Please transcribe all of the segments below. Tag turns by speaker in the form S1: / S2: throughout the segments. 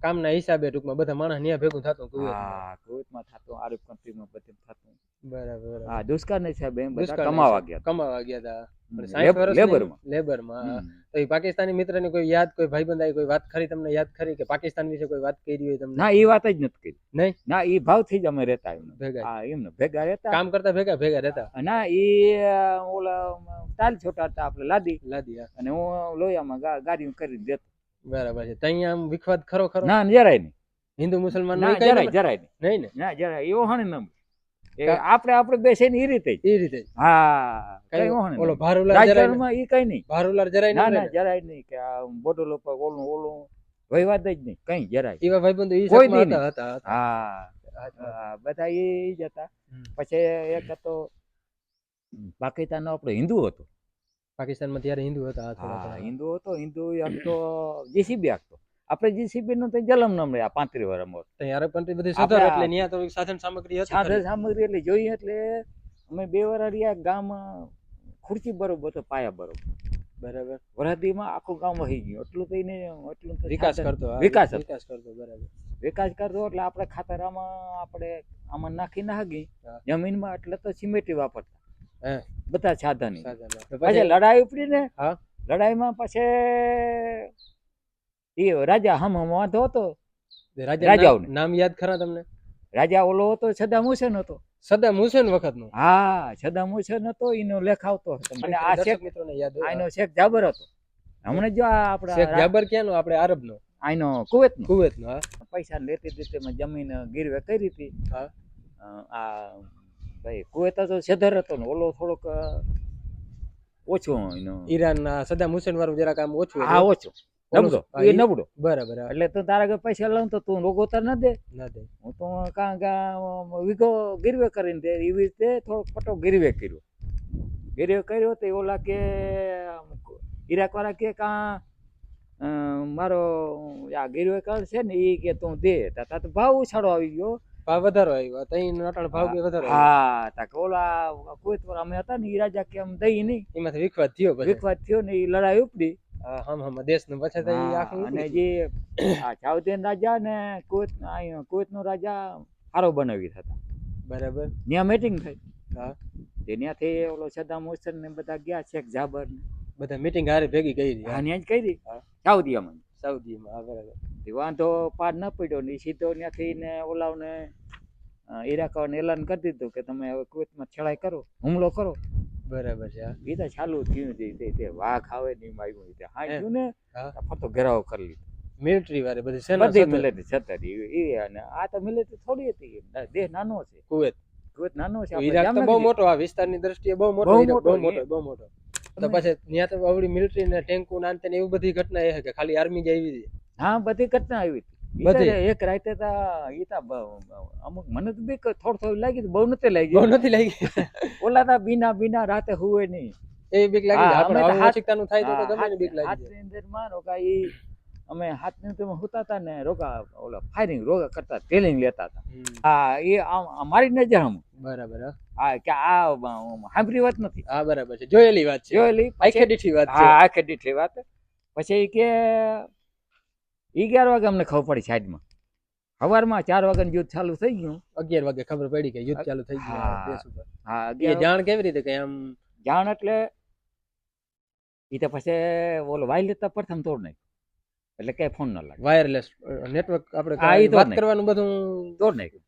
S1: કામના હિસાબે ટૂંકમાં બધા માણસ ન્યા ભેગું થતું
S2: હા કુવેતમાં થતું આરબ કન્ટ્રીમાં બધે થતું.
S1: બરાબર
S2: હા દુષ્કાળ હિસાબે એમ બધા કમાવા ગયા
S1: કમાવા ગયા હતા.
S2: હમ,
S1: પણ 60
S2: લેબરમાં.
S1: લેબરમાં તો એ પાકિસ્તાની મિત્રની કોઈ યાદ કોઈ ભાઈબંધ આવી કોઈ વાત ખરી તમને યાદ ખરી કે પાકિસ્તાન વિશે કોઈ વાત કરી હોય તમને?
S2: ના એ વાત જ નથી કરી.
S1: નહીં?
S2: ના એ ભાવથી જ અમે રહેતા એમને.
S1: ભેગા.
S2: હા એમને ભેગા રહેતા.
S1: કામ કરતા ભેગા ભેગા રહેતા.
S2: ના એ ઓલા તાલ છોટા હતા આપણે લાદી.
S1: લાદી
S2: અને હું લોયામાં ગા- ગાડીઓ કરી દેતો
S1: બરાબર છે. ત્યાં આમ વિખવાદ ખરો ખરો?
S2: ના જરાય નહીં.
S1: હિન્દુ મુસલમાન
S2: ના જરાય જરાય નહીં.
S1: નહીં ને?
S2: ના જરાય એવો હણ નમ આપણે આપણે બેસે ને એ રીતે
S1: એ રીતે
S2: હા
S1: કઈ
S2: કઈ
S1: ઓલો. ભારુલાલ જરાય ન-
S2: એ કઈ નહીં.
S1: ભારુલાલ જરાય
S2: ના
S1: ના
S2: જરાય નહીં કે આ બોટલ ઉપર ઓલું ઓલું. વહીવાદ જ નહીં. કઈ જરાય.
S1: એવા ભાઈબંધો ઈ
S2: કોઈ
S1: હતા હતા.
S2: હા હા, બધા એ જ હતા. પછી એક હતો પાકિસ્તાનનો આપણો હિન્દુ હતો.
S1: પાકિસ્તાનમાં ત્યારે હિન્દુ હતા હા.
S2: હિન્દુ હતો હિન્દુ આખતો જીસીબી આપતો આપણે જીસીબી નું તો જલમ નામ રહ્યા પાંત્રીસ વર્ષમાં
S1: ત્યાં પણ બધી
S2: આપણે
S1: એટલે ન્યા તો સાધન સામગ્રી હતી
S2: સાધન સામગ્રી એટલે જોઈએ એટલે અમે બે વાર રહ્યા ગામ ખુરચી બરોબર તો પાયા બરોબર.
S1: બરાબર.
S2: વરાદીમાં આખું ગામ વહી ગયું. એટલું તો એને એટલું
S1: વિકાસ કરતો
S2: વિકાસ
S1: વિકાસ કરતો બરાબર.
S2: વિકાસ કરતો એટલે આપણે ખાતર આમાં આપણે આમાં નાખી નાખી જમીનમાં એટલે તો સિમેટી વાપરતા. બધા સાધન પછી લડાઈ ઉપડી ને? લડાઈમાં પછી એ રાજા હમ હમ વાંધો હતો.
S1: રાજા નામ યાદ ખરા તમને?
S2: રાજા ઓલો હતો સદામ હુસેન હતો.
S1: સદામ હુસેન વખતનો?
S2: હા સદામ હુસેન હતો એનો લેખ આવતો હતો. અને આ શેખ
S1: મિત્રોને યાદ
S2: આનો શેખ જાબર હતો. હમણાં જો આ
S1: શેખ જાબર ક્યાંનો? આપણે આરબનો.
S2: આનો કુવેતનો.
S1: કુવેતનો નો
S2: પૈસા લેતી દેતી મેં જમીન ગીરવે કરી હતી. આ ભાઈ કુવેતા તો સેધર હતો ને ઓલો થોડોક ઓછો એનો.
S1: ઈરાનના સદામ હુસેન વાળું જરાક આમ ઓછું
S2: હા ઓછું. નબળો એ નબળો.
S1: બરાબર
S2: એટલે તું તારા આગળ પૈસા લઉં તો તું રોગો તાર ન દે.
S1: ના દે.
S2: હું તો કાં કાં વીઘો ગીરવે કરીને દે. એવી રીતે થોડોક પટો ગીરવે કર્યો. ગીરવે કર્યો તો ઓલા કે ઈરાક વાળા કે કાં મારો આ ગીરવે કર છે ને એ કે તું દે. તા તો ભાવ ઉછાળો આવી ગયો.
S1: ભાવ વધારો આવ્યો. તઈ નટણ ભાવ બી વધારો
S2: હા તા કોલા કોઈ તો અમે હતા ને રાજા કે આમ દઈ નહીં
S1: એમાંથી વિખવાદ થયો પછી
S2: વિખવાદ થયો ને એ લડાઈ ઉપડી.
S1: હમ હમ હમ દેશનું પછી તો આખું
S2: અને જે આ ચાવતેન રાજા ને કુવેત કોઈત નો રાજા હારો બનાવી હતા.
S1: બરાબર.
S2: ત્યાં મીટિંગ થઈ.
S1: હા.
S2: તે ત્યાંથી ઓલો સદામ હુસેન ને બધા ગયા શેખ જાબર ને.
S1: બધા મીટિંગ હારે ભેગી કરી
S2: હા ત્યાં જ કરી. સાઉદીયામાં
S1: સાઉદીમાં હા બરાબર.
S2: વાંધો પાર ન પડ્યો ને સીધો ત્યાંથી ને ઓલાવને ઈરાકાઓને એલાન કરી દીધું કે તમે હવે કુવેતમાં છડાઈ કરો હુમલો કરો.
S1: બરાબર છે.
S2: એ તો ચાલુ થયું છે તે- વાઘ આવે ને એમાં આવ્યું તે. હા
S1: હે.
S2: ને ફરતો ઘેરાવો કરી લીધો.
S1: મિલિટરી વાળે બધી સેના
S2: બધી મિલિટરી છતાં એ અને આ તો મિલિટરી થોડી હતી. દેહ નાનો છે.
S1: કુવેત.
S2: કુવેત નાનો છે
S1: ઈરાક તો બહુ મોટો આ વિસ્તારની દ્રષ્ટિએ બહુ મોટો
S2: બહુ મોટો,
S1: બહુ મોટો તો પછી ત્યાં તો આવડી મિલિટરી ને ટેન્કુ ને એવું બધી ઘટના એ છે કે ખાલી આર્મી જ આવી હતી
S2: હા બધી ઘટના આવી હતી. એક રાતે તો ઈ તો બ- અમુક મને તો બી થોડું થોડું લાગી બહુ નથી
S1: બહુ
S2: લાગી
S1: નથી લાગી?
S2: ઓલા તા બીના બીના રાતે હુવે નહીં.
S1: એ બીક લાગી આપણે
S2: અમે તો
S1: આવું
S2: હાથ-
S1: ઓચિકતાનું થાય તો ગમે ને બીક લાગી
S2: હાથની અંદરમાં રોકા ઈ અમે હાથની અંદર હુતા હતા ને રોગા ઓલા ફાયરિંગ રોગા કરતા ટ્રેનિંગ લેતા હતા. હા એ મારી નજર આમ
S1: બરાબર હા.
S2: હા કે આ સાંભળી વાત નથી.
S1: હા બરાબર છે. જોયેલી વાત છે.
S2: જોયેલી
S1: આખે દીઠી વાત છે.
S2: હા આખે દીઠી વાત. પછી કે અગિયાર વાગે અમને ખબર પડી સાઈડમાં. સવારમાં ચાર વાગ્યાનું યુદ્ધ ચાલુ થઈ ગયું.
S1: અગિયાર વાગે ખબર પડી કે યુદ્ધ ચાલુ થઈ ગયું.
S2: હા.
S1: એ જાણ કેવી રીતે કે આમ?
S2: જાણ એટલે એ તો પછી ઓલો વાયરલેસ તો પ્રથમ તોડ નાખ્યું. એટલે કઈ ફોન ન લાગે.
S1: વાયરલેસ નેટવર્ક આપણે વાત કરવાનું બધું
S2: તોડ નાખ્યું.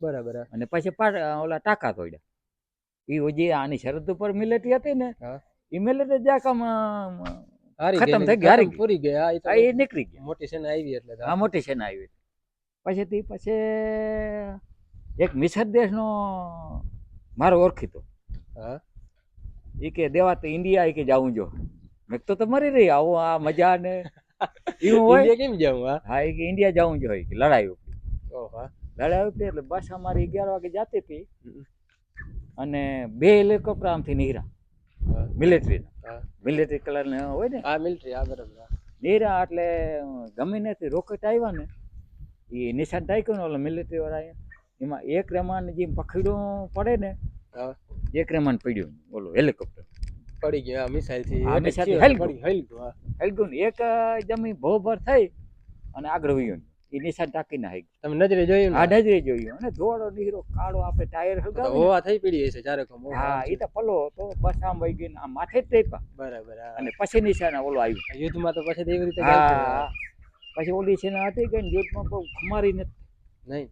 S1: બરાબર
S2: અને પછી ઓલા ટાંકા તોડ્યા. એ જે આની શરત ઉપર મિલેટી હતી ને
S1: એ
S2: ઈ મિલિટરી જ્યાં કામ ખતમ થઈ ગઈ, હારી
S1: પૂરી ગઈ. હા, એ
S2: નીકળી ગયા
S1: મોટી સેના આવી એટલે
S2: હા મોટી સેના આવી. પછી પછી એક મિસર દેશનો મારો ઓળખીતો.
S1: હા.
S2: એ કે દેવા તો ઇન્ડિયા એ કે જાઉં જો. મેં તો તો મરી રહી આવું આ મજા ને એવું હોય.
S1: કેમ જાઉં હા?
S2: એ કે ઇન્ડિયા જાવું જો કે લડાઈ ઉપડી.
S1: ઓહ,
S2: લડાઈ ઉપડી એટલે બસ અમારી અગિયાર વાગે જાતી હતી અને બે હેલિકોપ્ટર આમથી નીકળ્યા
S1: હા.
S2: મિલિટરીના મિલિટરી કલર ને હોય ને?
S1: હા મિલિટરી હા બરાબર નીરા
S2: એટલે એટલે ગમીનેથી રોકેટ આવ્યા ને એ નિશાન ટાઈક્યું ને ઓલો મિલિટરી વાળા એમાં એક રેમાન જે પખીડું પડે ને એક રેમાન પડ્યું ઓલું હેલિકોપ્ટર
S1: પડી ગયો મિસાઇલથી.
S2: હા,
S1: attack
S2: missile થી
S1: થયો,
S2: હેલગું.
S1: પડી હેલગું, હા.
S2: હેલગું ને એક જમી ભોભર થઈ અને આગળ વયું એ નિશાન ટાંકી નાખી.
S1: તમે નજરે જોયું
S2: આ નજરે જોયું. અને ધોળો નીરો કાળો આપણે ટાયર
S1: તો હોવા થઈ પડી હશે ચારે કોમ
S2: હા એ તો પલો તો બસ આમ વહી ગઈ ને આમ માથે જ ટેપા
S1: બરાબર
S2: અને પછી નિશાન ઓલો આવ્યું.
S1: યુદ્ધમાં તો પછી એવી રીતે
S2: હા પછી ઓલી છે હતી ગઈ ને યુદ્ધમાં બહુ ખમારી નથી.
S1: નહીં.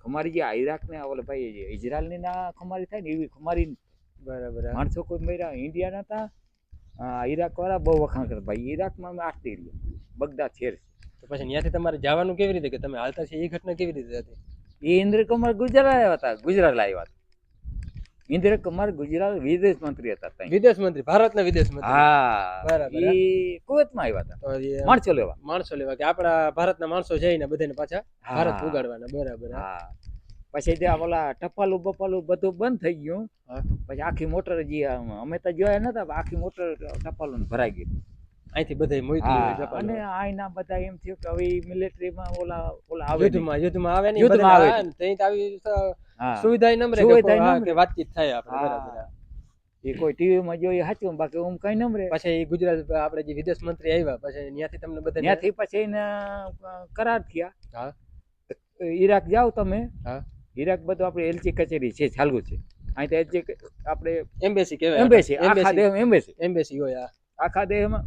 S2: ખમારી જે ઈરાક ને ઓલે ભાઈ જે ઇઝરાયલની ના ખમારી થાય ને એવી ખમારી.
S1: બરાબર.
S2: માણસો કોઈ મર્યા ઇન્ડિયા હતા ઈરાક વાળા બહુ વખાણ કરતા. ભાઈ ઈરાકમાં અમે આટલી બગદા બગદાદ શેર
S1: તો પછી ત્યાંથી તમારે જવાનું કેવી રીતે? કે તમે હાલતા છે એ ઘટના કેવી રીતે હતી?
S2: એ ઇન્દ્ર કુમાર ગુજરાત આવ્યા હતા ગુજરાત આવ્યા હતા. ઇન્દ્ર કુમાર ગુજરાત વિદેશ મંત્રી હતા
S1: વિદેશ મંત્રી ભારતના વિદેશ મંત્રી.
S2: હા
S1: બરાબર,
S2: એ કુવેતમાં આવ્યા હતા. માણસો લેવા.
S1: માણસો લેવા. કે આપણા ભારતના માણસો જઈને બધાને પાછા ભારત. ઉગાડવાના બરાબર હા.
S2: પછી ત્યાં ઓલા ટપાલું બપાલું બધું બંધ થઈ ગયું. પછી આખી મોટર જે અમે તો જોયા નતા આખી મોટર ટપાલું ભરાઈ ગઈ.
S1: અહીંથી બધા મોકલી હોય
S2: હા,
S1: ટપાલો.
S2: અને આઈના બધા એમ થયું કે હવે મિલિટરીમાં ઓલા ઓલા આવે
S1: યુદ્ધમાં યુદ્ધમાં આવે ને
S2: યુદ્ધમાં આવે
S1: ત્યાં તો આવી સુવિધા નમરે કે વાતચીત થાય આપણે બરાબર
S2: એ કોઈ ટીવીમાં જોઈએ સાચું બાકી હું કઈ નમરે.
S1: પછી એ ગુજરાત આપણે જે વિદેશ મંત્રી આવ્યા પછી ત્યાંથી તમને બધા
S2: ત્યાંથી પછી એને કરાર થયા.
S1: હા.
S2: ઈરાક જાઓ તમે.
S1: હા.
S2: ઈરાક બધું આપણે એલચી કચેરી છે ચાલુ છે. અહીં તો એલચી આપણે
S1: એમ્બેસી કહેવાય
S2: એમ્બેસી આખા
S1: એમ્બેસી
S2: દેહ એમ્બેસી
S1: એમ્બેસી હોય આ
S2: આખા દેહમાં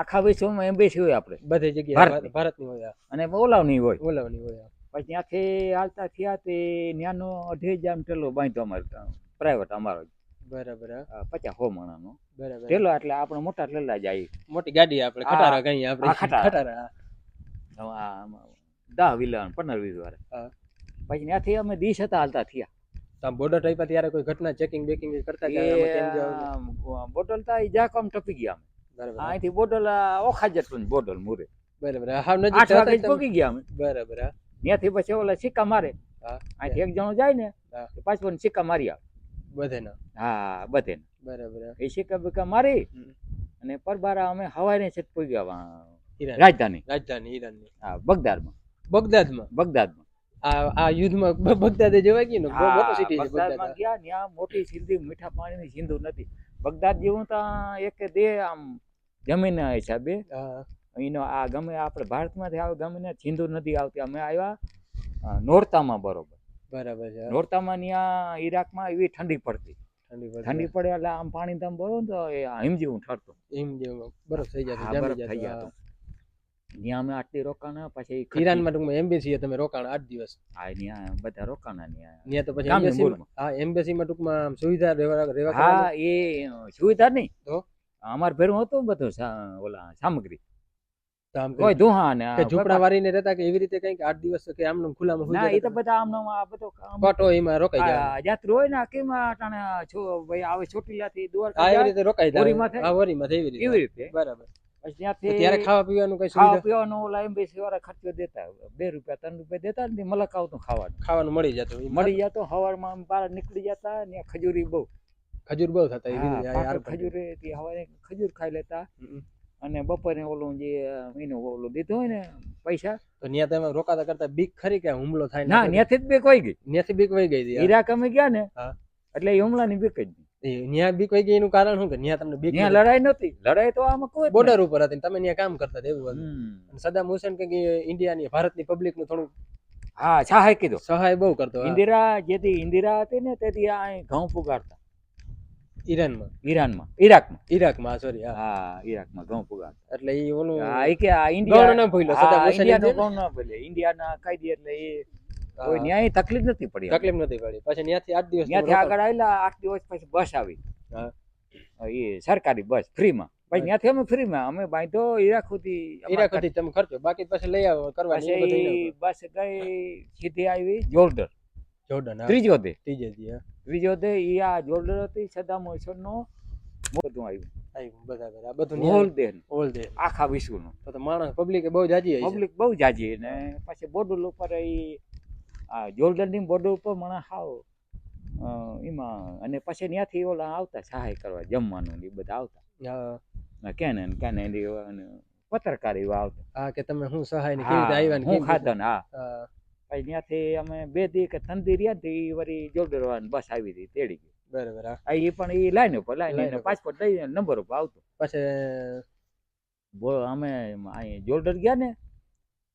S2: આખા વિશ્વમાં એમ્બેસી હોય આપણે.
S1: બધી જગ્યાએ
S2: ભારતની.
S1: હોય
S2: અને બોલાવની હોય.
S1: ઓલાવની હોય
S2: પછી ત્યાંથી હાલતા થયા તે ન્યાનો અઢી જામ ટેલો બાંધ્યો અમારે પ્રાઇવેટ અમારો.
S1: બરાબર
S2: પચાસ હો માણાનો.
S1: બરાબર.
S2: ટેલો એટલે આપણે મોટા ટેલા જાય
S1: મોટી ગાડી આપણે. ખટારા કઈ આપણે.
S2: ખટારા. દહ વિલન પંદર વીસ વાર પછી ત્યાંથી અમે દીશ હતા હાલતા થયા.
S1: આમ બોર્ડર ટાઈપ ત્યારે કોઈ ઘટના ચેકિંગ બેકિંગ કરતા
S2: બોટલ તો જા કામ ટપી ગયા અમે. અહીંથી બોટલ ઓખા જેટલું બોટલ મૂરે.
S1: બરાબર. હાવ નજીક
S2: આઠ
S1: જતા
S2: વાગે
S1: તમે-
S2: ગયા અમે.
S1: બરાબર
S2: ત્યાંથી પછી ઓલા સિક્કા મારે. અહીંથી એક જણો જાય ને પાછો સિક્કા મારી આવે.
S1: બધાના?
S2: હા બધે
S1: બરાબર
S2: એ સિક્કા બિક્કા મારી અને પરબારા અમે હવાઈ છે પગ્યા
S1: ગયા
S2: રાજધાની.
S1: રાજધાની ઈરાનની
S2: હા બગદાદમાં.
S1: બગદાદમાં?
S2: બગદાદમાં.
S1: આ આ યુદ્ધમાં બગદાદે જવાય ગયું ને? બહુ સિટી છે
S2: બગદાદમાં ગયા ત્યાં મોટી સિંધી મીઠા પાણીની સિંધુ નથી બગદાદ જેવું તો એક દે આમ જમીનના હિસાબે એનો આ ગમે આપણે ભારતમાંથી આવે ગમે સિંધુ નદી આવતી અમે આવ્યા નોરતામાં બરોબર.
S1: બરાબર છે.
S2: નોરતામાં ત્યાં ઈરાકમાં એવી ઠંડી પડતી.
S1: ઠંડી પડે.
S2: એટલે આમ પાણી તમે ને તો એ હિમ જેવું ઠરતું.
S1: હિમ જેવું બરફ થઈ જાય
S2: બરફ થઈ
S1: હા.
S2: ત્યાં અમે આટલી રોકાણ પછી
S1: ઈરાનમાં ટૂંકમાં એમ્બેસી તમે રોકાણ આઠ દિવસ.
S2: હા ત્યાં બધા રોકાણા ત્યાં
S1: તો પછી
S2: એમ્બેસી
S1: હા એમ્બેસીમાં ટૂંકમાં સુવિધા રહેવા રહેવા
S2: હા એ સુવિધા નહીં.
S1: તો?
S2: અમારે ભેરું હતું બધું ઓલા સામગ્રી. કોઈ ધુહા ને
S1: ઝૂંપડા વારીને રહેતા કે એવી રીતે કંઈક આઠ દિવસ કે આમ નામ ખુલ્લામાં
S2: ના એ તો બધા આમ આ બધો
S1: કોટો એમાં રોકાઈ જાય.
S2: આ યાત્રી હોય ને કેમાં અટાણે છો ભાઈ આવે ચોટીલાથી દોર
S1: આ એવી રીતે રોકાઈ જાય. ઓરીમાં આ ઓરીમાં એવી રીતે.
S2: એવી
S1: રીતે. બરાબર. ત્યારે ખાવા પીવાનું કઈ
S2: ખાવા
S1: સુવિધા?
S2: પીવાનો ઓલા એમ્બેસી વાળા ખર્ચો દેતા બે રૂપિયા ત્રણ રૂપિયા દેતા ને મલક આવતું ખાવાનું.
S1: ખાવાનું મળી જતું
S2: મળી જતો હવારમાં બહાર નીકળી જતા ને ખજૂરી બહુ.
S1: ખજૂર બહુ થતા પણ.
S2: ખજૂરી હતી હવારે ખજૂર ખાઈ લેતા. અને બપોરે ઓલું જે એનું ઓલું દીધું હોય ને પૈસા.
S1: તો ત્યાં તમે રોકાતા કરતા બીક ખરી કે હુમલો થાય
S2: ના ન્યાથી જ બીક વહી ગઈ.
S1: ન્યાથી બીક વહી ગઈ.
S2: ઈરાક અમે ગયા ને એટલે એ હુમલાની બીક જ
S1: ન્યા બીક વહી ગઈ એનું કારણ શું કે ત્યાં તમને બીક
S2: ત્યાં લડાઈ નહોતી. લડાઈ તો આમાં કોઈ
S1: બોર્ડર ઉપર હતી તમે ન્યા કામ કરતા એવું હતું. સદામ હુસેન કે ઇન્ડિયાની ભારતની પબ્લિકનું થોડું
S2: હા સહાય કીધું.
S1: સહાય બહુ કરતો
S2: ઇન્દિરા જેથી ઇન્દિરા હતી ને તેથી આ ઘઉં પુગાડતા.
S1: ઈરાનમાં?
S2: ઈરાનમાં. ઈરાકમાં.
S1: ઈરાકમાં સોરી હા.
S2: ઈરાકમાં ઘઉં પુગાડતા
S1: એટલે એ ઓલું
S2: હા એ કે આ ઇન્ડિયા
S1: ના ભૂલ્યો સદા
S2: ઇન્ડિયાનો
S1: જે ને,
S2: ભૂલે. ઇન્ડિયાના કાયદે એટલે એ કોઈ ન્યાય તકલીફ નથી પડી
S1: તકલીફ નથી પડી. પછી ત્યાંથી આઠ દિવસ
S2: ત્યાંથી આગળ આવેલા આઠ દિવસ પછી બસ આવી. એ સરકારી બસ ફ્રીમાં. પછી ત્યાંથી અમે ફ્રીમાં. અમે બાંધો ઈરાક સુધી
S1: ઈરાક સુધી તમે ખર્ચો. બાકી પછી લઈ આવો
S2: પછી બસ ગઈ સીધી આવી જોર્ડર
S1: જોર્ડન
S2: ત્રીજો દે.
S1: ત્રીજે હા.
S2: ત્રીજો દે ઈ આ જોર્ડન હતી સદામ હુસેનનો બધું આવ્યું.
S1: આવ્યું બરાબર. આ બધું
S2: ઓલ દે
S1: ઓલ દે
S2: આખા વિશ્વનું.
S1: તો તો માણસ પબ્લિક બહુ જાજી આવી
S2: પબ્લિક બહુ જાજી ને પછી બોર્ડર ઉપર ઈ આ જોર્ડનની બોર્ડર ઉપર મને હાવ એમાં અને પછી ત્યાંથી ઓલા આવતા સહાય કરવા જમવાનું એ બધા આવતા. કેને કેને પત્રકાર એવા આવતા.
S1: હા કે તમે શું સહાય ને કેવી રીતે આવ્યા ને
S2: હું ખાતા ને હા, પછી ત્યાંથી અમે બે દી કે ત્રણ દી રહ્યા તો વળી જોર્ડર બસ આવી હતી તેડી ગઈ.
S1: બરાબર
S2: આ એ પણ એ લાઈન ઉપર લાઈન પાસપોર્ટ લઈ નંબર ઉપર આવતો.
S1: પછી?
S2: અમે અહીં જોડર ગયા ને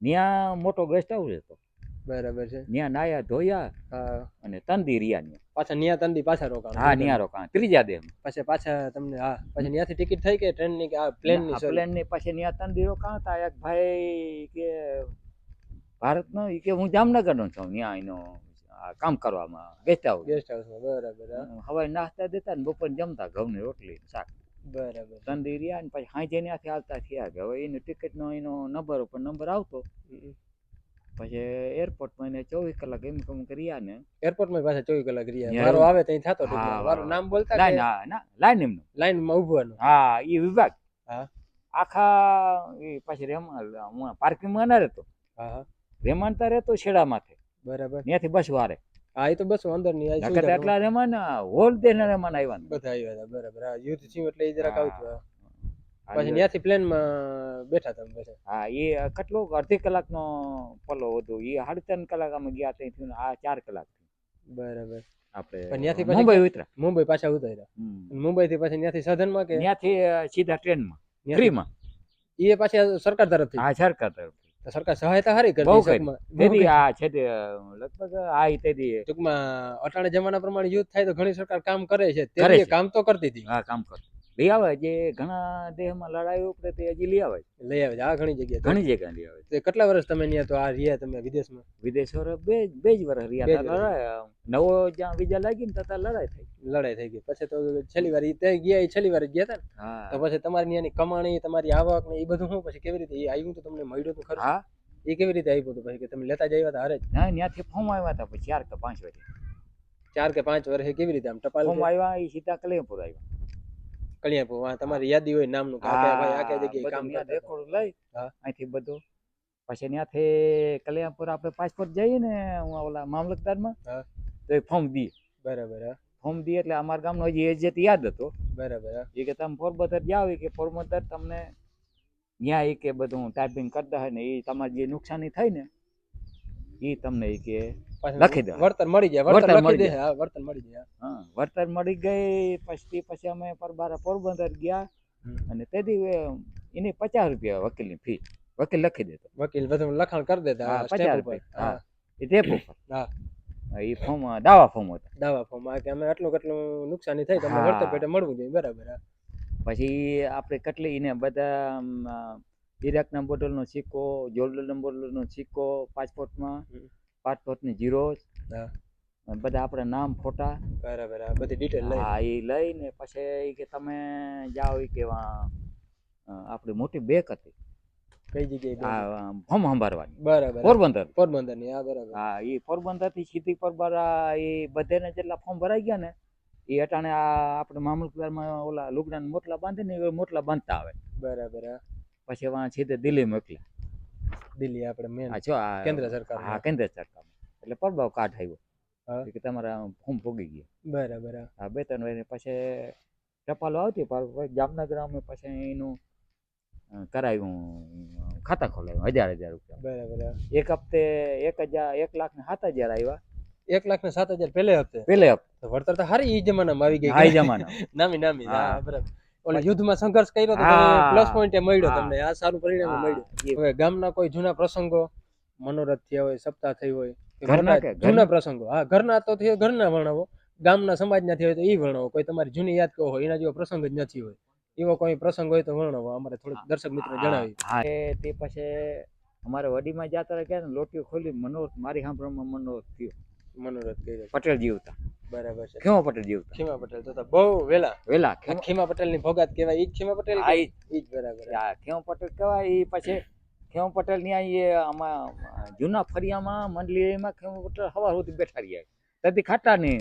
S2: ત્યાં મોટો ગેસ્ટ હાઉસ હતો.
S1: બરાબર છે.
S2: ત્યાં નાયા ધોયા અને તંદી રહ્યા ત્યાં
S1: પાછા ન્યા તંદી પાછા રોકાણ.
S2: હા ન્યા રોકાણ ત્રીજા દે
S1: પછી પાછા તમને હા પછી ત્યાંથી ટિકિટ થઈ કે ટ્રેનની કે આ
S2: પ્લેનની પ્લેનની પછી ન્યા તંદી રોકાણ હતા. એક ભાઈ કે ભારતનો એ કે હું જામનગરનો છું ત્યાં એનો કામ કરવામાં ગેસ્ટ હાઉસ
S1: ગેસ્ટ હાઉસમાં બરાબર
S2: હવાઈ નાસ્તા દેતા ને બપોર જમતા ઘઉંની રોટલી શાક.
S1: બરાબર.
S2: તંદી રહ્યા ને પછી હાંજે ત્યાંથી આવતા થયા. કે હવે એની ટિકિટનો એનો નંબર ઉપર નંબર આવતો. પછી એરપોર્ટમાં એને ચોવીસ કલાક એમ કમ કર્યા ને.
S1: એરપોર્ટમાં પાછા ચોવીસ કલાક રહ્યા.
S2: મારો
S1: આવે ત્યાં થતો.
S2: વારું
S1: નામ બોલતા
S2: લાઈન હા ના લાઈન એમનું.
S1: લાઈનમાં ઉભવાનું.
S2: હા એ વિભાગ.
S1: હા.
S2: આખા એ પછી રેમા પાર્કિંગમાં ના રહેતો.
S1: હા.
S2: રેમાનતા રહેતો છેડા માથે.
S1: બરાબર.
S2: ત્યાંથી બસ વારે.
S1: હા એ તો બસ અંદરની આવી
S2: નકર એટલા રેમાન હોલ દેશના રેમાન આવ્યા
S1: બધા આવ્યા બરાબર. હા યુદ્ધ થયું એટલે એ જરાક આવતું પછી ત્યાંથી પ્લેનમાં બેઠા તમે પછી
S2: હા એ કેટલો અડધી કલાકનો પલ્લો હતો. એ સાડી ત્રણ કલાક અમે ગયા ત્યાંથી આ ચાર કલાક
S1: બરાબર.
S2: આપણે
S1: પણ ત્યાંથી
S2: મુંબઈ
S1: પાછા ઉતર્યા. મુંબઈ થી પછી ત્યાંથી સધનમાં કે?
S2: ત્યાંથી અ, સીધા
S1: ત્યાંથી-
S2: ફ્રીમાં.
S1: એ પાછી સરકાર તરફથી?
S2: હા સરકાર તરફથી.
S1: સરકાર સહાયતા હારી કરી
S2: બહુ કરી. તેથી આ છે તે લગભગ આ તેથી
S1: ટૂંકમાં અટાણે જમાના પ્રમાણે યુદ્ધ થાય તો ઘણી સરકાર કામ કરે છે. તે કામ તો કરતી હતી.
S2: હા કામ કર લઈ આવે જે ઘણા દેહમાં લડાઈ ઉપરે તે હજી લઈ આવે
S1: લઈ આવે આ ઘણી જગ્યાએ
S2: ઘણી જગ્યાએ લઈ આવે
S1: તે કેટલા વર્ષ તમે ત્યાં તો આ રહ્યા તમે વિદેશમાં?
S2: વિદેશ બે બે જ વર્ષ રહ્યા. લડાઈ નવો જ્યાં બીજા લાગી ને ત્યાં લડાઈ થઈ.
S1: લડાઈ થઈ ગઈ. પછી તો છેલ્લી વાર તે ગયા એ છેલ્લી વાર ગયા હતા ને? તો પછી તમારી ત્યાંની કમાણી તમારી આવક ને એ બધું શું પછી કેવી રીતે? એ આવ્યું તો તમને મળ્યું તો ખરું.
S2: હા.
S1: એ કેવી રીતે આવ્યું હતું પછી કે તમે લેતા જ આવ્યા હતા હરે જ?
S2: ના ત્યાંથી ફોર્મ આવ્યા હતા પછી ચાર કે પાંચ વર્ષ.
S1: ચાર કે પાંચ વર્ષે કેવી રીતે આમ ટપાલ
S2: ફોર્મ આવ્યા એ સીધા કલેમપુર આવ્યા
S1: કળિયાપુર વાં તમારી યાદી હોય નામનું કે આ ભાઈ આ કે જગ્યાએ કામ કરતા
S2: રેકોર્ડ લઈ અહીંથી બધું. પછી ત્યાંથી કલ્યાણપુર આપણે પાસપોર્ટ જઈએ ને હું ઓલા મામલતદારમાં તો એ ફોર્મ દઈએ
S1: બરાબર
S2: ફોર્મ દઈએ એટલે અમારા ગામનો હજી એજેટ યાદ હતો.
S1: બરાબર હા.
S2: એ કે તમે પોરબંદર જાઓ એ કે પોરબંદર તમને ત્યાં એ કે બધું ટાઈપિંગ કરતા હોય ને એ તમારી જે નુકસાની થઈ ને એ તમને એ કે લખી દે.
S1: વળતર મળી જાય
S2: વળતર મળી
S1: જાય. હા વળતર મળી જાય
S2: હા. વળતર મળી ગઈ પછી પછી અમે પરબારા પોરબંદર ગયા. અને તેથી એની પચાસ રૂપિયા વકીલની ફી વકીલ લખી દેતો.
S1: વકીલ બધું લખાણ કરી દેતા
S2: પચાસ રૂપિયા.
S1: હા.
S2: એ ટેપ ઉપર.
S1: હા.
S2: એ ફોર્મ દાવા ફોર્મ હતા.
S1: દાવા ફોર્મ આ કે અમે આટલું કેટલું નુકસાની થઈ તમને. વળતર પેટે મળવું જોઈએ બરાબર
S2: પછી આપણે કેટલી એને બધા ઇરાકના બોટલનો સિક્કો જોર્ડનના બોટલનો સિક્કો પાસપોર્ટમાં. પાસપોર્ટની ઝીરોસ
S1: હા.
S2: બધા આપણે નામ ફોટા.
S1: બરાબર બધી ડિટેલ લઈ.
S2: હા એ લઈને પછી કે તમે જાઓ કે આપણી મોટી બેક હતી.
S1: કઈ જગ્યાએ?
S2: ફોર્મ સંભાળવાની.
S1: બરાબર.
S2: પોરબંદર.
S1: પોરબંદરની હા બરાબર.
S2: હા એ પોરબંદરથી સીધી પરબર એ બધેને જેટલા ફોર્મ ભરાઈ ગયા ને એ અટાણે આ આપણે મામલતદારમાં ઓલા લુગડાના મોટલા બાંધે ને મોટલા બાંધતા આવે.
S1: બરાબર
S2: પછી વા સીધે દિલ્હી મોકલ્યા.
S1: દિલ્હી આપણે મેન
S2: છો આ
S1: કેન્દ્ર સરકાર
S2: હા કેન્દ્ર સરકાર એટલે પરબાવ કાર્ડ. આવ્યો. કે તમારા ફોર્મ ભોગી ગયા.
S1: બરાબર હા.
S2: બે ત્રણ વાર પછી ટપાલો આવતી પણ જામનગર અમે પછી એનું કરાવ્યું ખાતા ખોલાવ્યું હજાર હજાર રૂપિયા.
S1: બરાબર
S2: એક હપ્તે એક હજાર એક લાખ ને સાત હજાર આવ્યા
S1: એક લાખ ને સાત હજાર પહેલે હપ્તે?
S2: પેલે હપ્તે.
S1: વળતર તો હારી ઈ જમાનામાં આવી ગઈ
S2: હાઈ જમાના
S1: નામી નામી. બરાબર. ઓલા યુદ્ધમાં સંઘર્ષ કર્યો તો પ્લસ પોઈન્ટ મળ્યો તમને. આ સારું પરિણામ મળ્યું. હવે ગામના કોઈ જૂના પ્રસંગો મનોરથ થયા હોય સપ્તાહ થઈ હોય
S2: ઘરના
S1: જૂના પ્રસંગો. હા ઘરના તો થયો ઘરના વર્ણવો. ગામના સમાજના થયા હોય તો એ વર્ણવો. કોઈ તમારી જૂની યાદ કહો હોય એના જેવો પ્રસંગ જ નથી હોય. એવો કોઈ પ્રસંગ હોય તો વર્ણવો. અમારે થોડુંક દર્શક મિત્રો જણાવી
S2: તે પછી અમારે વડીમાં જાતા ગયા ને લોટીઓ ખોલી મનોરથ મારી સાંભળવામાં મનોરથ થયો.
S1: મનોરથ કર્યો.
S2: પટેલ જીવતા
S1: બરાબર છે.
S2: ખેમા પટેલ જીવતા
S1: ખીમા પટેલ તો બહુ વેલા.
S2: વેલા ખેમા
S1: પટેલની ભોગાત કહેવાય ઈ ખીમા પટેલ
S2: આ ઈ
S1: જ. બરાબર
S2: આ ખેમા પટેલ કહેવાય ઈ પછી ખેમા પટેલની એ આમાં જૂના ફરિયામાં મંડલીમાં ખેમા પટેલ હવા સુધી બેઠા રહ્યા તેથી ખાટા ને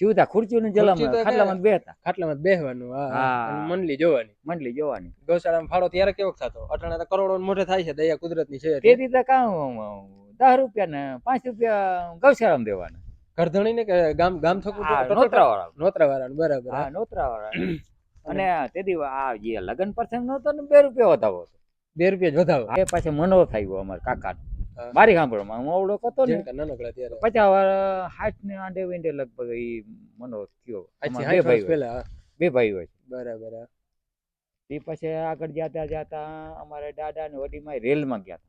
S2: જીવતા ખુરચી ની જલામાં ખાટલામાં બેહતા.
S1: ખાટલામાં બેહવાનું હા મંડલી જોવાની.
S2: મંડલી જોવાની.
S1: ગૌશાળામાં ફાળો ત્યારે કેવો થતો? અટાણા તો કરોડો મોઢે થાય છે દયા કુદરતની છે
S2: તે. રીતે કામ દસ રૂપિયા ને પાંચ રૂપિયા ગૌશાળામાં દેવાના.
S1: ઘરધણી ને કે ગામ ગામ થકું
S2: નોતરાવાળા
S1: નોતરા વાળા બરાબર
S2: હા. નોતરાવાળા અને તેથી આ જે લગ્ન પ્રસંગ નહોતો ને બે રૂપિયા વધાવો
S1: બે રૂપિયા જ વધાવો.
S2: એ પાછો મનો થાય અમારા કાકા
S1: હા.
S2: મારી સાંભળમાં હું અવળો હતો ને.
S1: નાનકડા ત્યારે.
S2: પચાસ વાર હાથ ને આંડે વિંડે લગભગ એ મનો થયો. બે ભાઈ
S1: પેલા
S2: બે ભાઈ હોય
S1: બરાબર એ
S2: તે પછી આગળ જતા જતા અમારે દાદા ને વડીમાં રેલમાં ગયા હતા.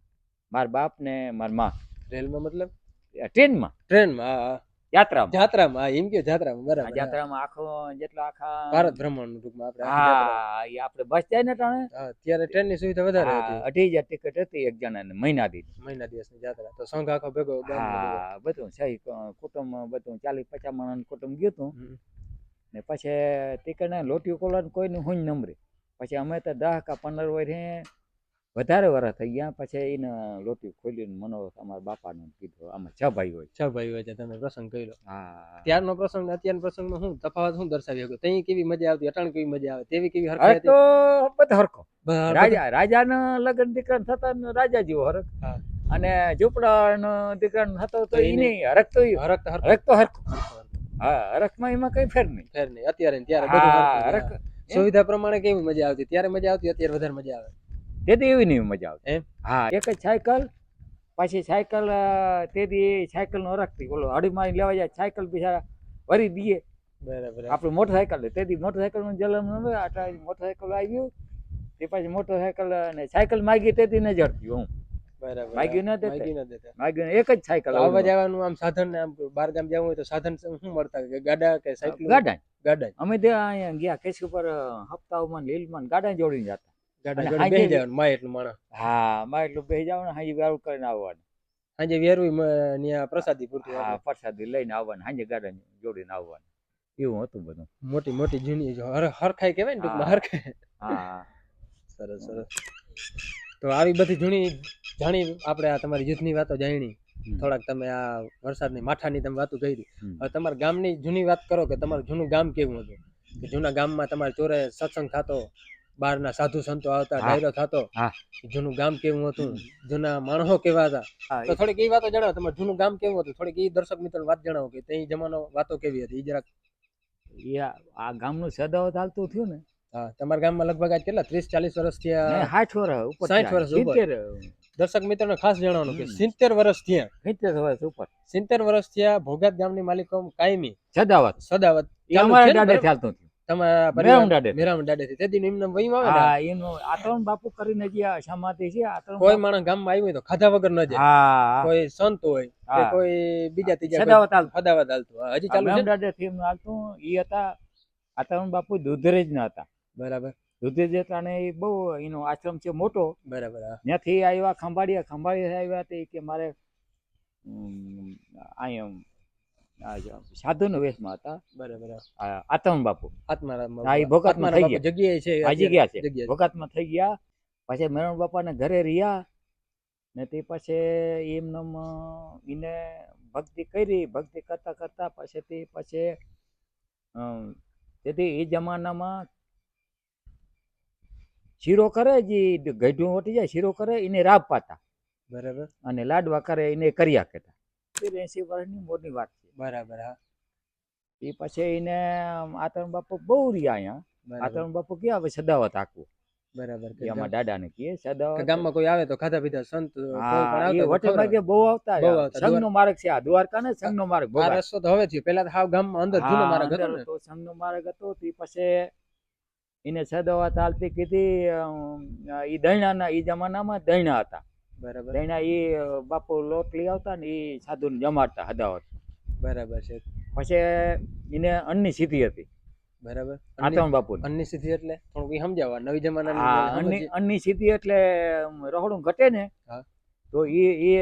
S2: મારા બાપ ને મારા માં.
S1: રેલમાં મતલબ?
S2: ટ્રેનમાં.
S1: ટ્રેનમાં હા હા.
S2: યાત્રામાં
S1: જાત્રામાં હા એમ કે જાત્રામાં બરાબર હા.
S2: યાત્રામાં આખો જેટલો આખા
S1: ભારત ભ્રમણ ટૂંકમાં આપણે
S2: હા એ આપણે બસ જાય ને ટાણે
S1: હા ટ્રેનની સુવિધા વધારે હતી.
S2: અઢી હજાર ટિકિટ હતી એક જણા ને મહિના દીધી
S1: મહિના દિવસની જાત્રા તો સંઘ આખો ભેગો
S2: હા બધું સહી કુટુંબ બધું ચાલીસ પચાસ માણસ કુટુંબ ગયું હતું. ને પછી ટિકિટ ને લોટી કોલર કોઈનું હું નંબરે. પછી અમે તો દસ કા પંદર વર્ષે વધારે વર્ષ થઈ ગયા પછી એને લોટી ખોલીને મનો અમારા બાપાને કીધું આમાં છ ભાઈ હોય.
S1: છ ભાઈ વચ્ચે તમે પ્રસંગ કર્યો.
S2: હા.
S1: ત્યારનો પ્રસંગ ને અત્યારના પ્રસંગમાં શું તફાવત શું દર્શાવી શકો? ત્યાં કેવી મજા આવતી અટાણ કેવી મજા આવે તેવી કેવી હરકત
S2: તો બધા
S1: હરકો
S2: રાજા રાજાના લગ્ન દીકરા થતા ને રાજા જેવો
S1: હરક
S2: અને ઝૂંપડાનો દીકરા હતો તો
S1: એને-
S2: હરખ તો હરક
S1: હરક તો હરખો.
S2: હા હરકમાં એમાં કઈ ફેર નહીં.
S1: ફેર નહીં. અત્યારે ત્યારે બધું
S2: હા
S1: હરખું છે.
S2: હરખ
S1: સુવિધા પ્રમાણે કેવી મજા આવતી? ત્યારે મજા આવતી અત્યારે વધારે મજા આવે.
S2: તેથી એવી નહીં મજા આવતી.
S1: એમ?
S2: હા એક જ સાયકલ પાછી સાયકલ તેથી સાયકલ નો રાખતી. ઓલો હળી મારી લેવા જાય સાયકલ બિચારા વરી દઈએ
S1: બરાબર
S2: આપણે મોટરસાયકલ તેથી મોટરસાયકલનું જલમ આટલા મોટરસાયકલ આવ્યું તે પછી મોટરસાયકલ અને સાયકલ માગી તેથી ન જડતી હું.
S1: બરાબર
S2: માગ્યું ન દેતા?
S1: માગ્યું
S2: એક જ સાયકલ
S1: આવવા જવાનું આમ સાધન ને આમ બાર ગામ જવું હોય તો સાધન શું મળતા? કે ગાડા કે સાયકલ?
S2: ગાડા.
S1: ગાડા.
S2: અમે ત્યાં અહીંયા ગયા કેસ ઉપર હપ્તાઓમાં લીલમાં ગાડા જોડીને જતા.
S1: ગાડા
S2: અને
S1: જોડે
S2: હાંજે
S1: બેસી
S2: બી-
S1: જવાનું માય એટલું માણસ.
S2: હા માં એટલું બેસી જવાનું હાજી વારું કરીને આવવાનું.
S1: સાંજે વેરવી ત્યાં પ્રસાદી પૂરતું
S2: હા પ્રસાદી લઈને આવવાનું હાજે ગાડા જોડીને આવવાનું. એવું હતું બધું.
S1: મોટી મોટી જૂની હરખાઈ કહેવાય ને ટૂંકમાં હરખાઈ.
S2: હા.
S1: સરસ સરસ. તો આવી બધી જૂની જાણી આપણે આ તમારી જૂથની વાતો જાણી. થોડાક તમે આ વરસાદની માઠાની તમે વાતો કરી. હવે તમારા ગામની જૂની વાત કરો કે તમારું જૂનું ગામ કેવું હતું? કે જૂના ગામમાં તમારે ચોરે સત્સંગ થતો બહારના સાધુ સંતો આવતા ડાયરો થતો. જૂનું ગામ કેવું હતું? જૂના માણસો કેવા હતા? તો થોડીક એ વાતો જણાવો તમારું જૂનું ગામ કેવું હતું? થોડીક એ દર્શક મિત્રો વાત જણાવો કે તે જમાનો વાતો કેવી હતી? એ જરાક.
S2: આ- ગામનું સદાવત હાલતું થયું ને.
S1: હા તમારા ગામમાં લગભગ આજ કેટલા? ત્રીસ ચાલીસ વર્ષથી
S2: સાઠ વર્ષ ઉપર
S1: 60 વર્ષ ઉપર. દર્શક મિત્રોને ખાસ જણાવવાનું કે સિત્તેર વર્ષ થયા.
S2: સિત્તેર વર્ષ ઉપર.
S1: સિત્તેર વર્ષ થયા ભોગાત ગામની માલિકો કાયમી
S2: સદાવત.
S1: સદાવત
S2: અમારા દાડે ચાલતું થયું.
S1: તમારા
S2: મેરામ દાડે.
S1: મેરામણ દાડેથી. એમને વહીમ આવે
S2: હા એનું આતરણ બાપુ કરીને જે સમાધિ છે આતરણ
S1: કોઈ માણસ ગામમાં આવ્યું તો ખાધા વગર ન જાય.
S2: હા
S1: કોઈ સંત હોય કોઈ બીજા ત્રીજા
S2: સદાવત હાલતું.
S1: સદાવત હાલતું. હજી ચાલુ છે?
S2: દાડે થી એમનું હાલતું. એ હતા આતરણ બાપુ દુધરેજ ના હતા.
S1: બરાબર.
S2: દુધરેજ હતા ને એ બહુ એનો આશ્રમ છે મોટો.
S1: બરાબર
S2: ત્યાંથી આવ્યા ખંભાળિયા ખંભાળિયા આવ્યા તે કે મારે અહીંયા સાધુના વેશમાં હતા.
S1: બરાબર
S2: આતમ બાપુ.
S1: આત્મારામ
S2: હા, ઈ ભોગાતમાં થઈ
S1: જગ્યાએ છે
S2: આ જગ્યા છે. ભોગાતમાં થઈ ગયા. પછી મેરણ બાપાને ઘરે રહ્યા. ને તે પછી એમનામ એને ભક્તિ કરી. ભક્તિ કરતા કરતા પછી તે પછી તેથી એ જમાનામાં શીરો કરે જે ગઢું વટી જાય શીરો કરે એને રાબ પાતા.
S1: બરાબર.
S2: અને લાડવા કરે એને કર્યા કહેતા. એસી વર્ષની મોટી વાત
S1: બરાબર હા.
S2: એ પછી એને આતરણ બાપુ બહુ રહ્યા અહીંયા. આતરણ બાપુ ક્યાં આવે? સદાવત આખું.
S1: બરાબર કે
S2: એ અમારા દાદાને કહે
S1: કે
S2: સદાવત
S1: ગામમાં કોઈ આવે તો ખાધા પીધા સંત
S2: વટે ભાગે બહુ આવતા
S1: સંઘ
S2: નો માર્ગ છે આ દ્વારકા ને સંઘનો માર્ગ
S1: આ રસ્તો તો હવે થયો. પેલા તો હાવ ગામમાં અંદર જૂનો માર્ગ હતો
S2: તો સંઘ નો માર્ગ હતો. તે પછી એને સદાવત હાલતી કીધી એ દૈણાના એ જમાનામાં દૈણા હતા.
S1: બરાબર.
S2: દૈણા એ બાપુ લોટ લઈ આવતા ને એ સાધુને જમાડતા હદાવત
S1: બરાબર છે
S2: પછી એને અન્ની સ્થિતિ હતી
S1: બરાબર
S2: આતમ બાપુ
S1: અન્ની સ્થિતિ એટલે થોડું સમજાવવા નવી જમાનાની
S2: હા અન્ની સિદ્ધિ એટલે રહોડું ઘટે ને તો એ એ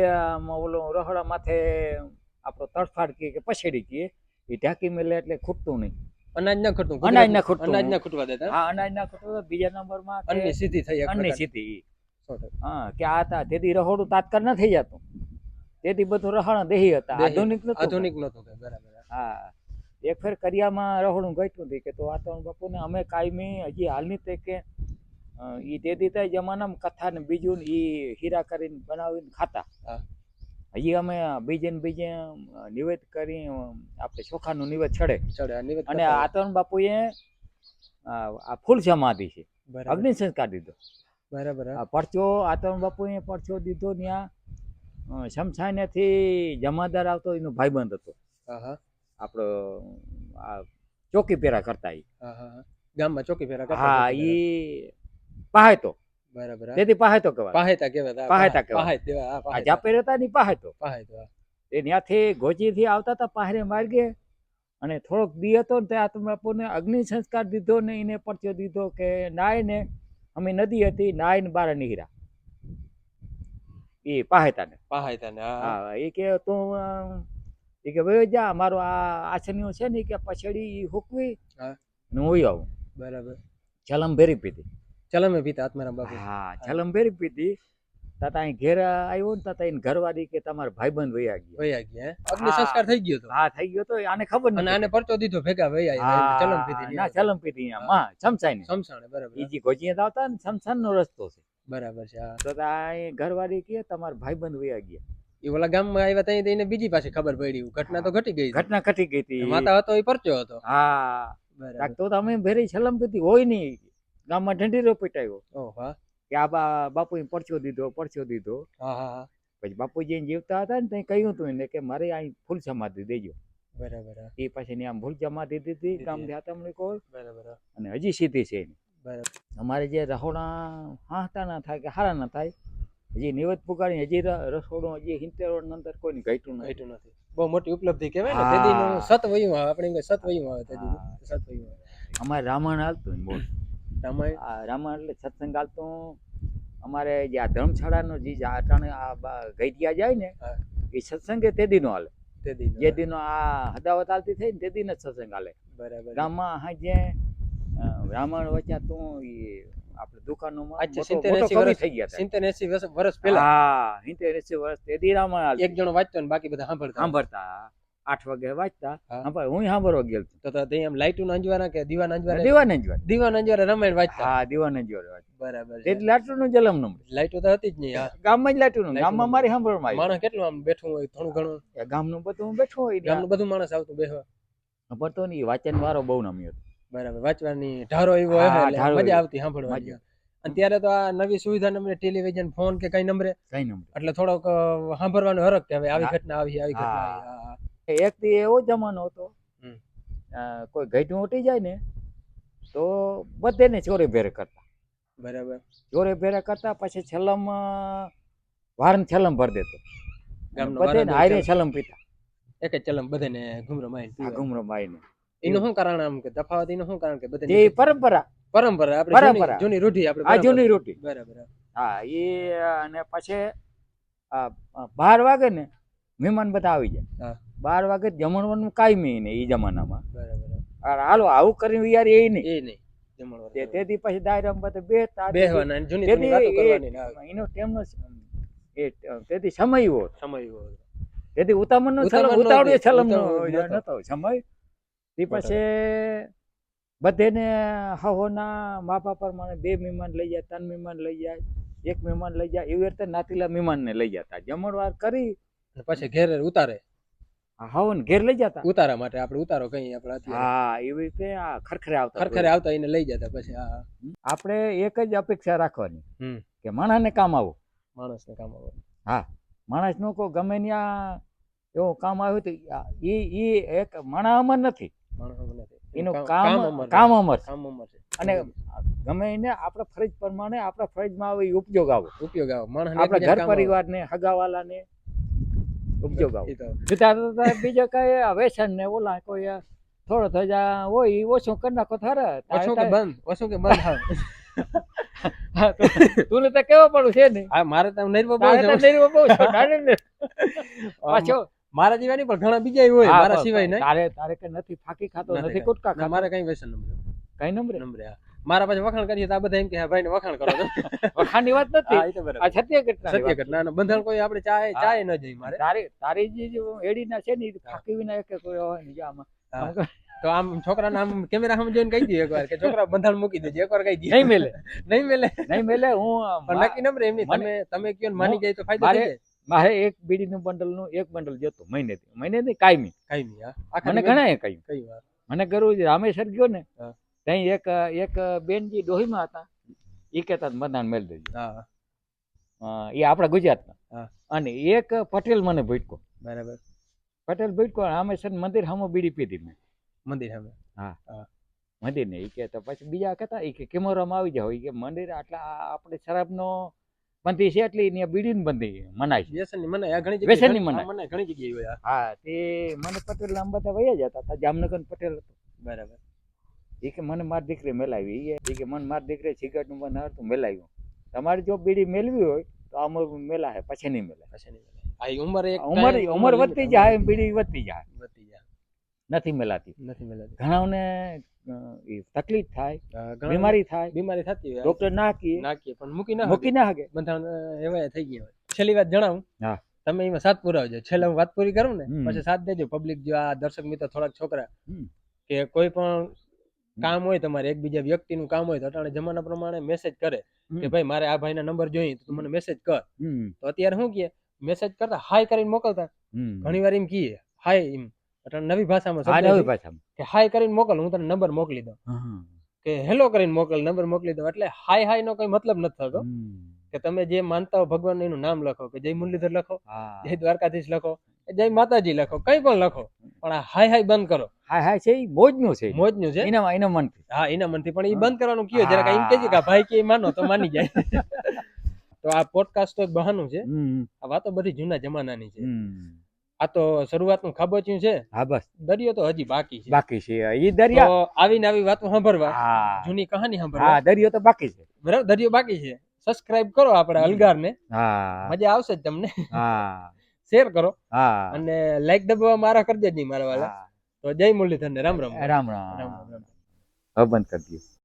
S2: ઓલો રહોડા માથે આપણો તડફાડ કીએ કે પછેડી કીએ એ ઢાંકી મેલે એટલે ખૂટતું નહીં
S1: અનાજ ના ખૂટતું
S2: અનાજ ના ખૂટતું.
S1: અનાજ ના ખૂટવા દેતા
S2: હા અનાજ ના ખૂટતું બીજા નંબરમાં માં
S1: અન્ની સ્થિતિ થઈ
S2: અન્ની
S1: પ્રકારની.
S2: સિદ્ધિ ઈ.
S1: સો ટકા.
S2: હા કે આ તેથી રહોડું તાત્કાલ ન થઈ જતું તેથી બધું રહાણા દેહી હતા. આધુનિક નતું
S1: આધુનિક નતું બરાબર
S2: હા. એક ફેર કરિયામાં રહણું ઘટ્યું હતું કે તો બાપુ બાપુને અમે કાયમી હજી હાલની તે કે એ તે દીતા જમાનામાં કથા ને બીજું ને ઈ હીરા કરીને બનાવીને ખાતા. હજી અમે બીજે ને બીજે નિવેદ કરી આપણે ચોખાનું નિવેદ ચડે.
S1: આ
S2: અને આતરણ બાપુએ આ ફૂલ સમાધિ છે. અગ્નિ સંસ્કાર દીધો.
S1: બરાબર
S2: પરચો આતરણ બાપુએ પરચો દીધો ત્યાં શમશાનેથી જમાદાર આવતો એનો ભાઈબંધ હતો આપણો આ ચોકી પેરા કરતા
S1: હા. ગામમાં ચોકી ફેરા કરતા
S2: હા
S1: એ ફેરા.
S2: પહાયતો
S1: બરાબર
S2: તેથી પાહેતો કહેવાય
S1: પાહેતા કહેવાય
S2: પાહેતા કહેવાય.
S1: પાહેત
S2: આ
S1: પાહેત
S2: જાપે રહેતા ની પાહેતો
S1: પાહેત.
S2: એ ત્યાંથી ગોચીથી આવતા હતા પાહરે માર્ગે અને થોડોક દી હતો ને ત્યાં તમે અગ્નિ સંસ્કાર દીધો ને એને પરચો દીધો કે નાય ને અમે નદી હતી નાય ને બાર નીકળ્યા એ પાહેતાને
S1: પાહેતા હા.
S2: એ કે તું એ કે ભાઈ જા મારો આ આછનીઓ છે ને કે પછડી હુકવી ને હું આવું.
S1: બરાબર.
S2: ચલમ ભેરી પીધી.
S1: ચલમે પીતા આત્મારામ બાપુ.
S2: હા ચલમ ભેરી પીધી. તાતા અહીં ઘેર આવ્યો ને તાતા એને ઘરવાળી કે તમારા ભાઈબંધ વયા ગયા.
S1: વયા ગયા અગ્નિ સંસ્કાર થઈ ગયો તો?
S2: હા થઈ ગયો તો આને ખબર નથી.
S1: આને પરચો દીધો ભેગા વયા. ચલમ પીધી
S2: ના ચલમ પીધી માં સમસાય ને
S1: સમસાણે બરાબર.
S2: બીજી જે ગોજીયા આવતા ને સમસાન નો રસ્તો છે.
S1: બરાબર છે હા.
S2: તો આ ઘરવાળી કે તમારા ભાઈબંધ વયા ગયા.
S1: એ ઓલા ગામમાં આવ્યા ત્યાં તેને બીજી પાસે ખબર પડી ઘટના તો ઘટી ગઈ
S2: ઘટના ઘટી ગઈ હતી.
S1: માતા હતો એ પરચો હતો.
S2: હા.
S1: બરાબર.
S2: તો તમે ભેરી છલમ પીધી હોય નહીં. ગામમાં ઢંઢીરો પીટાયો.
S1: ઓહ. હા
S2: કે આ બા બાપુએ પરચો દીધો પરચો દીધો.
S1: હા હા
S2: પછી બાપુજી જીવતા હતા ને ત્યાં કહ્યું હતું એને કે મારે અહીં ફૂલ સમાધિ દેજો.
S1: બરાબર
S2: એ પછી આમ ભૂલ જમા દીધી ગામ
S1: કામ
S2: ધ્યાતમણી કોઈ.
S1: બરાબર
S2: અને હજી સીધી છે એની.
S1: બરાબર.
S2: અમારે જે રહોણા હાંસતા ના થાય કે હારા ના થાય હજી નિવેદ પુકારી હજી રસોડું હજી વર્ષ અંદર કોઈને ઘટ્યું
S1: ઘટ્યું નથી. બહુ મોટી ઉપલબ્ધિ કહેવાય ને. તેદીનું સત વયું આવે આપણે સત વયું આવે તેદીનું સત વયું આવે.
S2: અમારે રામાયણ હાલતું ને બોલ.
S1: રામાયણ?
S2: આ રામાયણ એટલે સત્સંગ હાલતું. અમારે જે આ ધર્મશાળાનો જે અટાણે આ ગઈડિયા જાય ને એ સત્સંગે તે દીનો હાલે.
S1: દિન
S2: જે દિનો આ હદાવત હાલતી થઈ ને તે દિન જ સત્સંગ હાલે.
S1: બરાબર.
S2: ગામમાં હા જે રામાયણ વચ્ચે તું આપણે દુકાનોમાં
S1: અચ્છા,
S2: સિત્તેર
S1: 70
S2: મોટો
S1: 80
S2: કવિ
S1: વર્ષ-
S2: થઈ ગયા
S1: સિત્તેર એસી વર્ષ પહેલા?
S2: હા સિત્તેર એસી વર્ષ તે દી રામાયણ
S1: એક જણો વાંચતો ને બાકી બધા સાંભળતા.
S2: સાંભળતા. આઠ વાગે વાંચતા.
S1: હા.
S2: સાંભળ હું સાંભળવા ગયો.
S1: તો તો એમ લાઈટુ અંજવાના કે દીવા અંજવાના
S2: દીવા જ દીવા
S1: દીવાન અંજવાના રામાયણ વાંચતા?
S2: હા દીવા જ વાત
S1: બરાબર
S2: એટલે
S1: છે
S2: લાટુનું જલમનું
S1: લાઈટ તો હતી જ નહીં હા.
S2: ગામમાં જ લાટુનું
S1: લાટુનું.
S2: ગામમાં મારી સાંભળવામાં આવ્યું.
S1: માણસ કેટલું આમ બેઠું હોય થોડું ઘણું.
S2: ગામનું બધું બેઠું હોય.
S1: ગામનું બધું માણસ આવતું બેહવા.
S2: પડતો નહીં વાંચન વારો બહુ નમ્યો હતો.
S1: બરાબર વાંચવાની ઢારો એવો મજા આવતી સાંભળવાની. અને ત્યારે તો આ નવી સુવિધા નંબર ટેલિવિઝન ફોન કે કઈ નંબરે
S2: કઈ નંબર.
S1: એટલે થોડોક સાંભળવાનો હરક કે હવે આવી ઘટના આવી આવી ઘટના.
S2: એક થી એવો જમાનો હતો. કોઈ ઘેટું ઉઠી જાય ને તો બધેને ચોરે ભેરે કરતા.
S1: બરાબર.
S2: ચોરે ભેરે કરતા પછી છેલ્લમ વારન છેલ્લમ ભર દેતો.
S1: ગામનો
S2: બધે હારે છેલ્લમ પીતા.
S1: એક જ ચલમ બધેને ઘૂમરો માઈને.
S2: ઘુમરો માઈને
S1: એનું શું કારણ આમ કે તફાવત એનું શું કારણ કે
S2: તે
S1: એ
S2: પરંપરા.
S1: પરંપરા આપણે જૂની-. રૂઢી આપણે
S2: આ જૂની રોટી
S1: બરાબર હા.
S2: એ અને પછી બાર વાગે ને મહેમાન બધા આવી જાય. બાર વાગે જમણવાનું કાયમી ને એ જમાનામાં.
S1: બરાબર
S2: હાલો આવું કરીને યાર એ નહીં.
S1: એ નહીં.
S2: તેથી પછી દાયરામ બધા બેસતા
S1: બેહવાના જૂની કરવાની
S2: એનો ટેમનો એ તેથી સમય હોય.
S1: સમય હોય.
S2: તેથી ઉતામળનો
S1: ઉતાવળે
S2: છલમનો નતો સમય તે પછી બધેને હહોના માપા પ્રમાણે બે મહેમાન લઈ જાય ત્રણ મહેમાન લઈ જાય એક મહેમાન લઈ જાય. એવી રીતે નાતીલા મહેમાનને લઈ જતા. જમણવાર કરી
S1: પછી ઘેર ઉતારે.
S2: હવન ઘેર લઈ જતા.
S1: ઉતારા માટે આપણે ઉતારો કઈ આપણે
S2: હા એવી રીતે આ ખરખરે આવતા
S1: ખરખરે આવતા એને લઈ જતા પછી હા હા.
S2: આપણે એક જ અપેક્ષા રાખવાની કે માણસને કામ આવો.
S1: માણસને કામ આવો.
S2: માણસ માણસનું કોઈ ગમે ત્યાં એવું કામ આવ્યું તો એ એ એક માણસ અમર નથી. એનું
S1: કામ
S2: કામ
S1: અમર
S2: કામ અમર છે. અને ગમે એને આપણે ફરજ પ્રમાણે આપણા ફરજમાં આવે ઉપયોગ આવે.
S1: ઉપયોગ આવે. માણસને
S2: આપણા ઘર પરિવારને હગાવાલાને ઉપયોગ આવે. જુદા જુદા બીજો કઈ વ્યસન ને ઓલા કોઈ થોડો થોડો થજા હોય એ ઓછું કરી નાખો થારે
S1: ઓછું કે બંધ? ઓછું કે બંધ? હા.
S2: તો- તું કેવો પડું છે ને?
S1: મારે તો નરવો બહુ છે.
S2: બહુ છે, પાછો
S1: મારા જેવા નહીં પણ ઘણા બીજા હોય મારા સિવાય નહીં.
S2: તારે તારે કે નથી ફાકી ખાતો
S1: નથી
S2: કુટકા
S1: ના,
S2: ખાતો?
S1: મારે કઈ વ્યસન નંબર
S2: કઈ નંબરે?
S1: નંબર મારા પછી વખાણ કરીએ તો આ બધા એમ કે હા ભાઈ ને વખાણ કરો.
S2: વખાણની વાત નથી? આ સત્ય ઘટના
S1: સત્ય ઘટના અને બંધારણ કોઈ આપણે ચાય. ચાય ન જઈ મારે.
S2: તારી તારી જે એડી એડીના છે ને ફાકી વિના એક કોઈ હોય ને આમાં
S1: તો આમ છોકરા નામ કેમેરા સામે જોઈને કહી દઈએ એકવાર કે છોકરા બંધાણ મૂકી દેજે એકવાર કહી દઈએ.
S2: નહીં મેલે.
S1: નહીં મેલે.
S2: નહીં મેલે હું
S1: નક્કી નંબર એમ નહીં તમે તમે કયો માની જાય તો ફાયદો થઈ જાય.
S2: મારે એક બીડીનું બંડલનું એક બંડલ જતું મહિને મહિને થી કાયમી.
S1: કાયમી હા.
S2: મને ઘણા એ કહ્યું
S1: કઈ વાર
S2: મને ગરુ રામેશ્વર ગયો ને ત્યાં એક એક બેનજી ડોહીમાં હતા. એ કહેતા મદાન મેળ દેજો.
S1: હા
S2: એ આપણા ગુજરાતના. અને એક પટેલ મને ભૂટકો.
S1: બરાબર.
S2: પટેલ ભૂટકો રામેશ્વર મંદિર સામો બીડી પીધી મેં.
S1: મંદિર સામે
S2: મંદિર ને એ કે તો પછી બીજા કહેતા એ કે કેમેરામાં આવી જાવ એ કે મંદિર આટલા આપણે શરાબનો બંધી છે એટલે બીડી બીડીની બંધી મનાય છે.
S1: વ્યસનની મનાય. આ ઘણી જગ્યાએ
S2: મનાય.
S1: મનાય ઘણી જગ્યાએ હોય
S2: હા તે મને પટેલ નામ બધા વયા જતા હતા. જામનગર પટેલ હતો.
S1: બરાબર.
S2: એ કે મને માર દીકરી મેલાવી. એ કે- મને માર દીકરી સિગરેટનું મને હતું મેલાવ્યું. તમારે જો બીડી મેળવી હોય તો અમર મેલા હે પછી નહીં મેલા
S1: પછી નહીં મનાય. આ ઉંમર એક
S2: ઉંમર ઉંમર વધતી જાય બીડી વધતી જાય.
S1: વધતી જાય.
S2: નથી મેલાતી.
S1: નથી.
S2: ઘણાઓને તકલીફ થાય બીમારી થાય
S1: બીમારી થતી હોય.
S2: ડોક્ટર ના કીએ
S1: પણ મૂકી ના
S2: મૂકી ના હકે.
S1: બંધારણ એવા થઈ ગયા હોય. છેલ્લી વાત જણાવું.
S2: હા.
S1: તમે એમાં સાથ પુરાવજો. છેલ્લે હું વાત પૂરી કરું ને પછી સાથ દેજો. પબ્લિક જો આ દર્શક મિત્રો થોડાક છોકરા કે કોઈ પણ કામ હોય તમારે એકબીજા વ્યક્તિનું કામ હોય તો અટાણે જમાના પ્રમાણે મેસેજ કરે કે ભાઈ મારે આ ભાઈના નંબર જોઈએ તો મને મેસેજ કર. તો અત્યારે શું કહે? મેસેજ કરતા હાય કરીને મોકલતા. ઘણી વાર એમ કહીએ હાય એમ. નવી ભાષામાં
S2: નવી ભાષામાં.
S1: કે હાય કરીને મોકલ હું તને નંબર મોકલી દઉં. કે હેલો કરીને મોકલ નંબર મોકલી દઉં. એટલે હાય હાય નો કોઈ મતલબ નથી થતો. કે તમે જે માનતા હો ભગવાન એનું નામ લખો. કે જય મુરલીધર લખો જય દ્વારકાધીશ લખો જય માતાજી લખો કઈ પણ લખો. પણ આ હાય હાય બંધ કરો.
S2: હાય હાય છે મોજનું છે.
S1: મોજનું છે?
S2: એના એના મનથી.
S1: હા એના મનથી. પણ એ બંધ કરવાનું કયો? જરાક એમ કેજે કે ભાઈ કે માનો તો માની જાય. તો આ પોડકાસ્ટ તો એક બહાનું છે. આ વાતો બધી જૂના જમાનાની છે. આ તો શરૂઆતનું ખાબોચ્યું છે.
S2: હા બસ.
S1: દરિયો તો હજી બાકી છે.
S2: બાકી છે. ઈ દરિયા
S1: આવીને આવી વાતો સાંભળવા. જૂની કહાની સાંભળવા.
S2: હા દરિયો તો બાકી છે.
S1: બરાબર દરિયો બાકી છે. સબસ્ક્રાઇબ કરો આપણે અલગારને.
S2: હા.
S1: મજા આવશે જ તમને.
S2: હા.
S1: શેર કરો.
S2: હા.
S1: અને લાઈક દબાવવા મારા કરી દેજો મારા વાલા. તો જય મુરલીધર ને રામ. રામ
S2: રામ. રામ
S1: રામ
S2: બંધ કરી દઉં